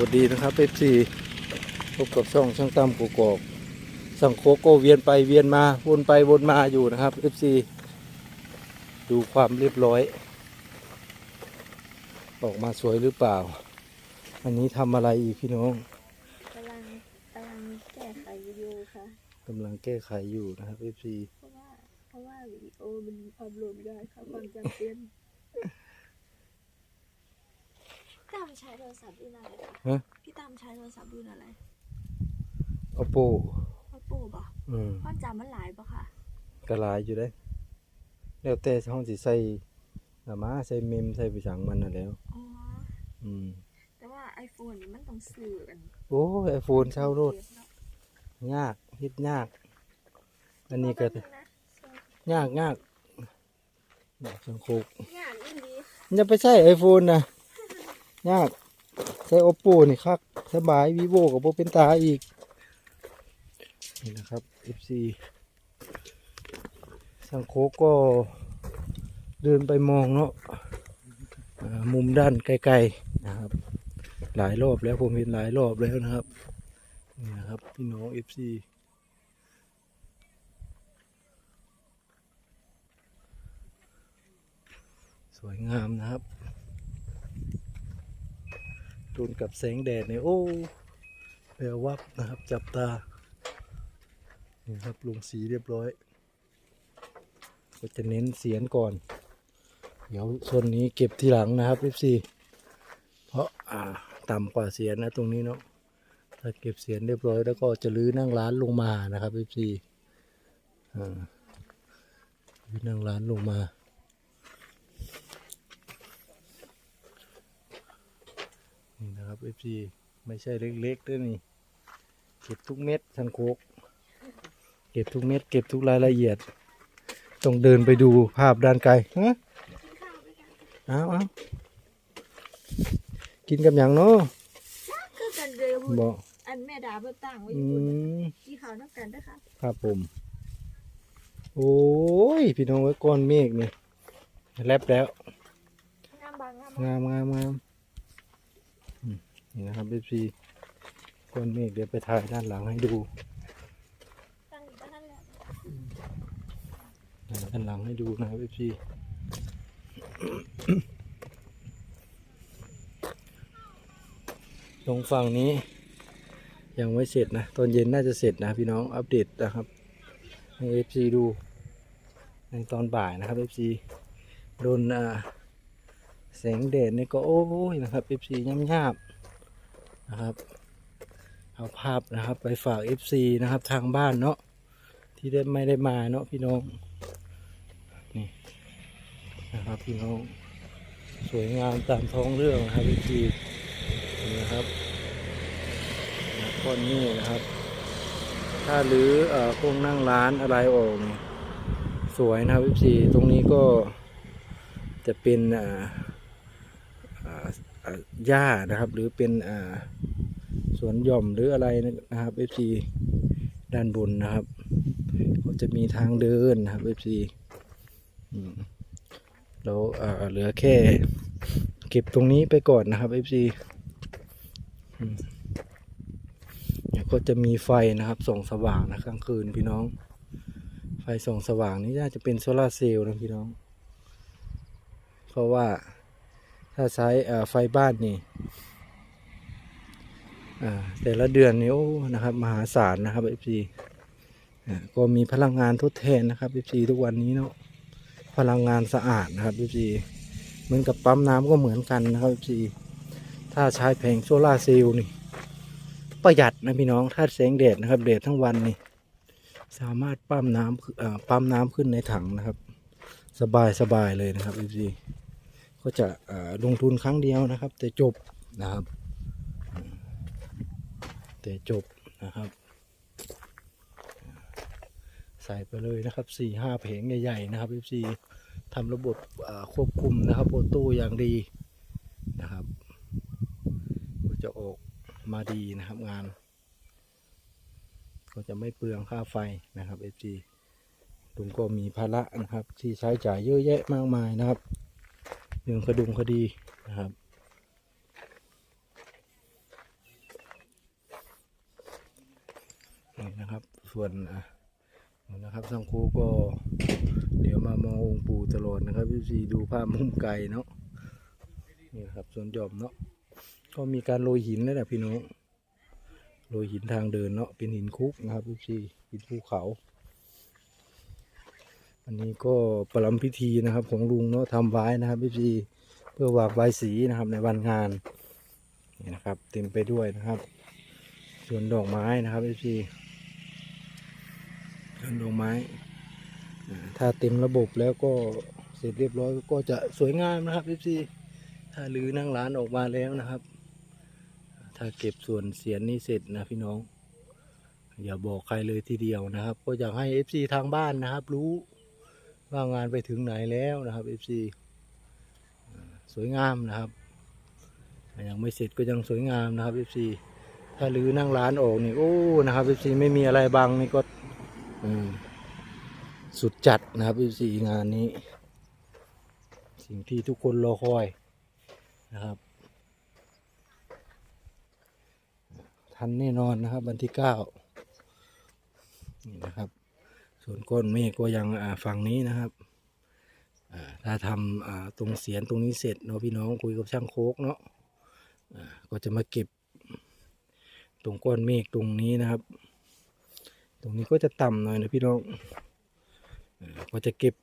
วัสดีนะครับเอฟซีพบกับช่องช่างตั้มกูกอกสังโคโกเวียนไปเวียนมาวนไปวนมาอยู่นะครับเอฟซีดูความเรียบร้อย ออกมาสวยหรือเปล่า อันนี้ทำอะไรอีกพี่น้องกำลังกำลังแก้ไขวิดีโอค่ะกำลังแก้ไขอยู่นะครับเอฟซีเพราะว่าเพราะว่าวิดีโอมันอัพโหลดไม่ได้ค่ะความจำเป็นพี่ ตามใช้โทรศัพท์รุ่นอะไรคะฮะ พี่ตามใช้โทรศัพท์รุ่นอะไรโอโปพ่อปู่บ่อืมความจำมันหลายปะค่ะกระลายอยู่ได้ แล้วแต่ห้องสิใส่หน้ามาใส่เมมใส่ไปสังมันน่ะแหล้ว อ๋อ อืมแต่ว่า iPhone นี่มันต้องซื้อกันโอ้ไอโฟนเช่ารถเนาะยากฮิตยาก อันนี้ก็เพราะว่านะยากยากยากสังโคกงานอีหลีอย่าไปใช้ไอโฟนนะ ยาก ใช้ oppo นี่คักสบาย vivo กับโบเป็นตาอีก นี่นะครับ fc สังโคก็เดินไปมองเนาะมุมด้านไกลๆนะครับ หลายรอบแล้วผมเห็นหลายรอบแล้วนะครับนี่นะครับ พี่น้อง fc สวยงามนะครับ ดูนกับแสงแดดเนี่ยโอ้แวววับนะครับ จับตานี่ครับลงสีเรียบร้อย ก็จะเน้นเสียนก่อน เดี๋ยวส่วนนี้เก็บทีหลังนะครับ FC เพราะอ่าต่ำกว่าเสียนนะตรงนี้เนาะถ้าเก็บเสียนเรียบร้อยแล้วก็จะลื้อนั่งร้านลงมานะครับ FC อ่าลื้อนั่งร้านลงมา นี่นะครับ FC ไม่ใช่เล็กๆด้วยนี่เก็บทุกเม็ดทันโคกเก็บทุกเม็ดเก็บทุกรายละเอียด ต้องเดินไปดูภาพด้านไกลฮะเอาเอากินกับอย่างเนาะคือกันเลยบุญบอกอันแม่ดาเพิ่นตั้งไว้ออืยู่บุญมกี่ขาวนักกันนะคะครับผม โอ้ย พี่น้องไว้ก้อนเมฆนี่แลบแล้ว งามบางงามบางงามงามงามอืม นี่นะครับพี่ก้อนเมฆเดี๋ยวไปถ่ายด้านหลังให้ดูด้านหละด้านหลังให้ดูนะครับพี่ตรงฝั่งนี้ยังไม่เสร็จนะ ตอนเย็นน่าจะเสร็จนะพี่น้องอัปเดตนะครับให้เอฟซีดู ในตอนบ่ายนะครับเอฟซีโดนแสงแดดนี่ก็โอ้ยนะครับเอฟซีย่ำยาบ นะครับ เอาภาพนะครับไปฝากเอฟซีนะครับทางบ้านเนาะที่ได้ไม่ได้มาเนาะพี่น้องนี่นะครับพี่น้องสวยงามตามท้องเรื่องนะครับพี่นะครับก้อนนี้นะครับ ถ้าหรืออ่อพวกนั่งร้านอะไรออกสวยนะครับพี่ซีตรงนี้ก็จะเป็นอ่า หญ้านะครับ หรือเป็นอ่าสวนหย่อมหรืออะไรนะครับพี่ซีด้านบนนะครับก็จะมีทางเดินนะครับพี่ซีเราอ่าเหลือแค่ เก็บตรงนี้ไปก่อนนะครับพี่ซีก็จะมีไฟนะครับส่องสว่างนะกลางคืนพี่น้อง ไฟส่องสว่างนี่น่าจะเป็นโซลาเซลล์นะพี่น้อง เพราะว่า ถ้าใช้ไฟบ้านนี่แต่ละเดือนนี่โอ้นะครับ มหาศาลนะครับ FC อ่าก็มีพลังงานทดแทนนะครับ FC ทุกวันนี้เนาะพลังงานสะอาดนะครับ FC เหมือนกับปั๊มน้ำก็เหมือนกันนะครับ FC ถ้าใช้แผงโซลาร์เซลล์นี่ประหยัดนะพี่น้องถ้าแสงแดดนะครับแดดทั้งวันนี่สามารถปั๊มน้ำปั๊มน้ำขึ้นในถังนะครับ สบายสบายเลยนะครับพี่ ก็จะลงทุนครั้งเดียวนะครับ แต่จบนะครับ แต่จบนะครับ ใส่ไปเลยนะครับสี่ห้าเพงใหญ่ๆนะครับพี่ทำระบบควบคุมนะครับโอโต้อย่างดีนะครับก็จะออกมาดีนะครับงาน ก็จะไม่เปลืองค่าไฟนะครับเอจีลุงก็มีภาระนะครับ ที่ใช้จ่ายเยอะแยะมากมายนะครับ เรื่องคดุงคดีนะครับ นี่นะครับ ส่วนอะนะครับสังคูก็เดี๋ยวมามององค์ปู่ตลอดนะครับพี่ซีดูภาพมุมไกลเนาะนี่ครับส่วนหยอบเนาะก็มีการโรยหินแล้วนะพี่น้องโรยหินทางเดินเนาะเป็นหินคุกนะครับพี่ซีหินภูเขา อันนี้ก็ประลำพิธีนะครับ ของลุงเนาะทำไว้นะครับพี่ซีเพื่อวางใบสีนะครับในวันงานนี่นะครับเต็มไปด้วยนะครับส่วนดอกไม้นะครับพี่ซีส่วนดอกไม้ ถ้าเต็มระบบแล้วก็เสร็จเรียบร้อยก็จะสวยงามนะครับพี่ซีถ้าลือนั่งร้านออกมาแล้วนะครับ ถ้าเก็บส่วนเสียนนี้เสร็จนะพี่น้องอย่าบอกใครเลยทีเดียวนะครับ ก็อยากให้ FC ทางบ้านนะครับ รู้ ว่างานไปถึงไหนแล้วนะครับ FC สวยงามนะครับ ยังไม่เสร็จก็ยังสวยงามนะครับ FC ถ้าลือนั่งร้านออกนี่โอ้นะครับ FC ไม่มีอะไรบังนี่ก็สุดจัดนะครับ FC งานนี้ สิ่งที่ทุกคนรอคอยนะครับทันแน่นอนนะครับวันที่เก้านี่นะครับ ส่วนก้อนเมฆก็ยังฝั่งนี้นะครับถ้าทำตรงเสียนตรงนี้เสร็จเนาะพี่น้องคุยกับช่างโคกเนาะก็จะมาเก็บ ตรงก้อนเมฆตรงนี้นะครับ ตรงนี้ก็จะต่ำหน่อยนะพี่น้องอก็จะเก็บ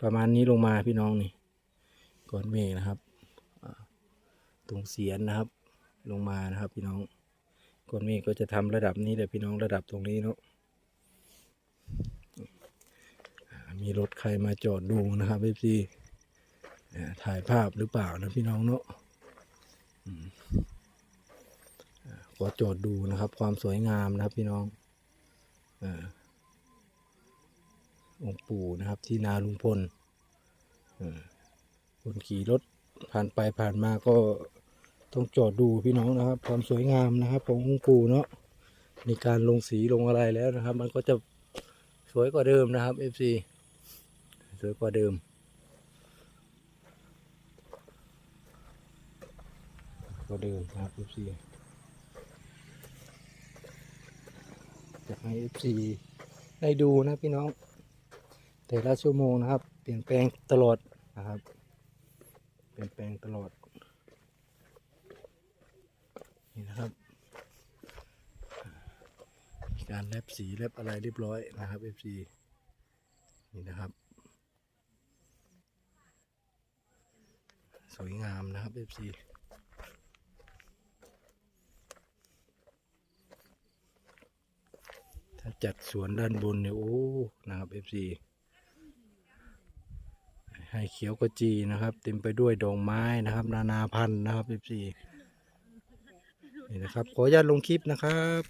ประมาณนี้ลงมาพี่น้องนี่ก้อนเมฆนะครับ ตรงเสียนนะครับลงมานะครับพี่น้อง ก้อนเมฆก็จะทำระดับนี้แหละพี่น้องระดับตรงนี้เนาะมีรถใครมาจอดดูนะครับเอฟซีถ่ายภาพหรือเปล่านะพี่น้องเนาะอืมอ่าก็จอดดูนะครับ ความสวยงามนะครับพี่น้องอองค์ปู่นะครับที่นาลุงพลคนขี่รถผ่านไปผ่านมาก็ ต้องจอดดูพี่น้องนะครับ ความสวยงามนะครับ ขององค์ปู่เนาะมีการลงสีลงอะไรแล้วนะครับ มันก็จะสวยกว่าเดิมนะครับ FC สวยกว่าเดิมกว่าเดิมนะครับ FC อยากให้ FC ได้ดูนะพี่น้อง แต่ละชั่วโมงนะครับ เปลี่ยนแปลงตลอดนะครับ เปลี่ยนแปลงตลอด นี่นะครับ มีการแลบสีแลบอะไรเรียบร้อยนะครับ FC นี่นะครับ สวยงามนะครับ FC ถ้าจัดสวนด้านบนเนี่ยโอ้ นะครับ FC ให้เขียวกระจีนะครับ เต็มไปด้วยดอกไม้นะครับ นานาพันธุ์นะครับ FC นี่นะครับ ขออนุญาตลงคลิปนะครับ